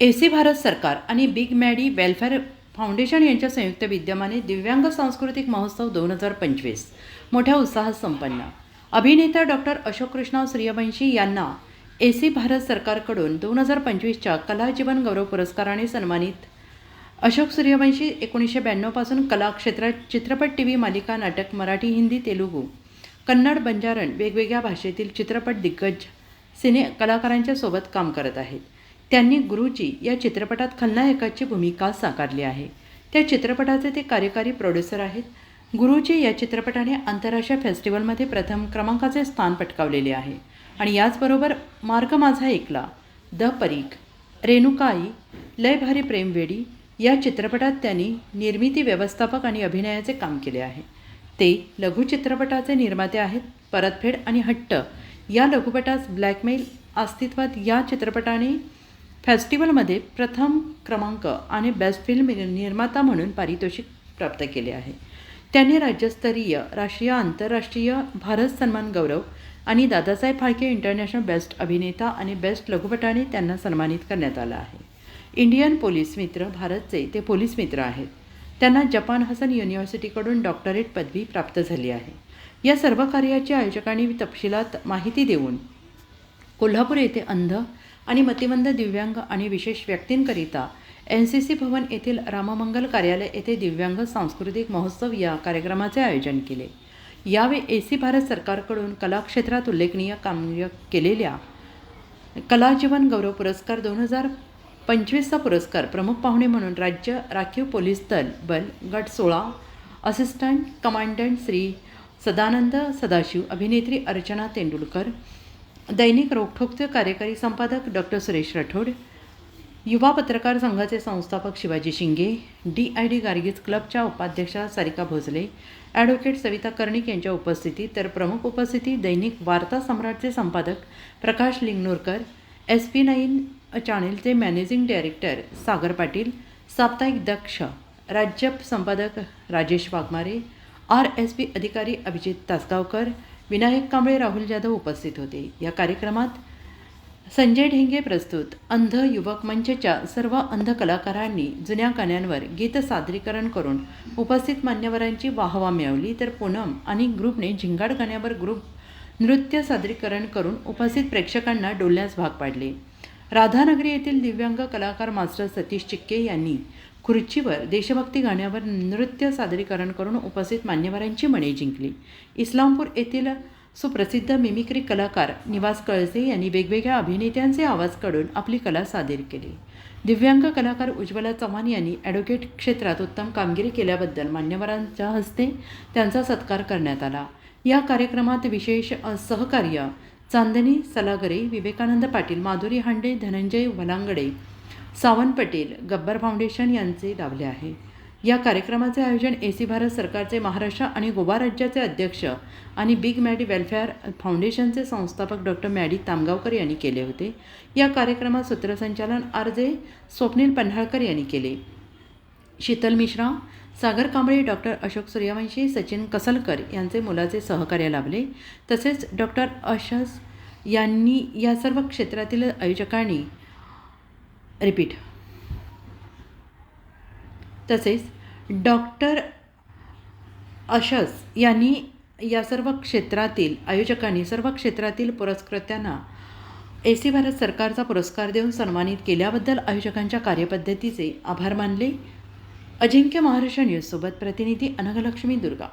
ए C Bharat सरकार आणि big Maddy welfare foundation यांच्या संयुक्त विद्यमाने दिव्यांग सांस्कृतिक महोत्सव दोन हजार पंचवीस. मोठ्या उत्साहात संपन्न. अभिनेता डॉक्टर अशोक कृष्णा सूर्यवंशी यांना ए सी भारत सरकारकडून दोन हजार पंचवीसच्या कलाजीवन गौरव पुरस्काराने सन्मानित. अशोक सूर्यवंशी एकोणीसशे ब्याण्णवपासून कला क्षेत्रात चित्रपट टी व्ही मालिका नाटक मराठी हिंदी तेलुगू कन्नड बंजारण वेगवेगळ्या भाषेतील चित्रपट दिग्गज सिने कलाकारांच्या सोबत काम करत आहेत. त्यांनी गुरुजी या चित्रपटात खलनायकाची भूमिका साकारली आहे. त्या चित्रपटाचे ते कार्यकारी प्रोड्युसर आहेत. गुरुजी या चित्रपटाने आंतरराष्ट्रीय फेस्टिवलमध्ये प्रथम क्रमांकाचे स्थान पटकावलेले आहे. आणि याचबरोबर मार्ग माझा एकला द परीख रेणुकाई लय भारी प्रेमवेडी या चित्रपटात त्यांनी निर्मिती व्यवस्थापक आणि अभिनयाचे काम केले आहे. ते लघुचित्रपटाचे निर्माते आहेत परतफेड आणि हट्ट. या लघुपटास ब्लॅकमेल अस्तित्वात या चित्रपटाने फेस्टिवलमध्ये प्रथम क्रमांक आणि बेस्ट फिल्म निर्माता म्हणून पारितोषिक प्राप्त केले आहे. त्यांनी राज्यस्तरीय राष्ट्रीय आंतरराष्ट्रीय भारत सन्मान गौरव आणि दादासाहेब फाळके इंटरनॅशनल बेस्ट अभिनेता आणि बेस्ट लघुपटाने त्यांना सन्मानित करण्यात आलं आहे. इंडियन पोलीस मित्र भारतचे ते पोलीस मित्र आहेत. त्यांना जपान हसन युनिव्हर्सिटीकडून डॉक्टरेट पदवी प्राप्त झाली आहे. या सर्व कार्याच्या आयोजकांनी तपशिलात माहिती देऊन कोल्हापूर येथे अंध आणि मतिमंद दिव्यांग आणि विशेष व्यक्तींकरिता एन सी सी भवन येथील राममंगल कार्यालय येथे दिव्यांग सांस्कृतिक महोत्सव या कार्यक्रमाचे आयोजन केले. यावेळी ए सी भारत सरकारकडून कला क्षेत्रात उल्लेखनीय कार्य केलेल्या कलाजीवन गौरव पुरस्कार दोन हजार पंचवीसचा पुरस्कार प्रमुख पाहुणे म्हणून राज्य राखीव पोलीस दल बल गट सोळा असिस्टंट कमांडंट श्री सदानंद सदाशिव अभिनेत्री अर्चना तेंडुलकर दैनिक रोखोकचे कार्यकारी संपादक डॉक्टर सुरेश राठोड युवा पत्रकार संघाचे संस्थापक शिवाजी शिंगे डी आय डी गार्गीज क्लबच्या उपाध्यक्षा सारिका भोसले ॲडव्होकेट सविता कर्णिक यांच्या उपस्थितीत तर प्रमुख उपस्थिती दैनिक वार्ता सम्राटचे संपादक Prakash Lingnorkar S P nine चॅनेलचे managing director Sagar Patil साप्ताहिक दक्ष राज्य संपादक Rajesh Waghmare R S P अधिकारी अभिजित तासगावकर विनायक कांबळे राहुल जाधव उपस्थित होते. या कार्यक्रमात संजय ढेंगे प्रस्तुत. अंध युवक मंचच्या सर्व अंध कलाकारांनी जुन्या गाण्यांवर गीत सादरीकरण करून उपस्थित मान्यवरांची वाहवा मिळवली. तर पूनम आणि ग्रुपने झिंगाड गाण्यावर ग्रुप नृत्य सादरीकरण करून उपस्थित प्रेक्षकांना डोलण्यास भाग पाडले. राधानगरी येथील दिव्यांग कलाकार मास्टर सतीश चिक्के यांनी खुर्चीवर देशभक्ती गाण्यावर नृत्य सादरीकरण करून उपस्थित मान्यवरांची मने जिंकली. इस्लामपूर येथील सुप्रसिद्ध मिमिक्री कलाकार निवास कळसे यांनी वेगवेगळ्या अभिनेत्यांचे आवाज काढून आपली कला सादर केली. दिव्यांग कलाकार उज्ज्वला चव्हाण यांनी ॲडव्होकेट क्षेत्रात उत्तम कामगिरी केल्याबद्दल मान्यवरांच्या हस्ते त्यांचा सत्कार करण्यात आला. या कार्यक्रमात विशेष सहकार्य चांदणी सलागरे विवेकानंद पाटील माधुरी हांडे धनंजय वलांगडे सावंत पटेल गब्बर फाउंडेशन यांचे लाभले आहे. या कार्यक्रमाचे आयोजन ए सी भारत सरकारचे महाराष्ट्र आणि गोवा राज्याचे अध्यक्ष आणि बिग मॅडी वेलफेअर फाउंडेशनचे संस्थापक डॉक्टर मॅडी तामगावकर यांनी केले होते. या कार्यक्रमात सूत्रसंचालन आर जे स्वप्नील पन्हाळकर यांनी केले. शीतल मिश्रा सागर कांबळे डॉक्टर अशोक सूर्यवंशी सचिन कसलकर यांचे मुलाचे सहकार्य लाभले. तसेच डॉक्टर अशस यांनी या सर्व क्षेत्रातील आयोजकांनी रिपीट. तसेच डॉक्टर अशस यांनी या सर्व क्षेत्रातील आयोजकांनी सर्व क्षेत्रातील पुरस्कृत्यांना ए सी भारत सरकारचा पुरस्कार देऊन सन्मानित केल्याबद्दल आयोजकांच्या कार्यपद्धतीचे आभार मानले. अजिंक्य महाराष्ट्र न्यूजसोबत प्रतिनिधी अनघलक्ष्मी दुर्गा.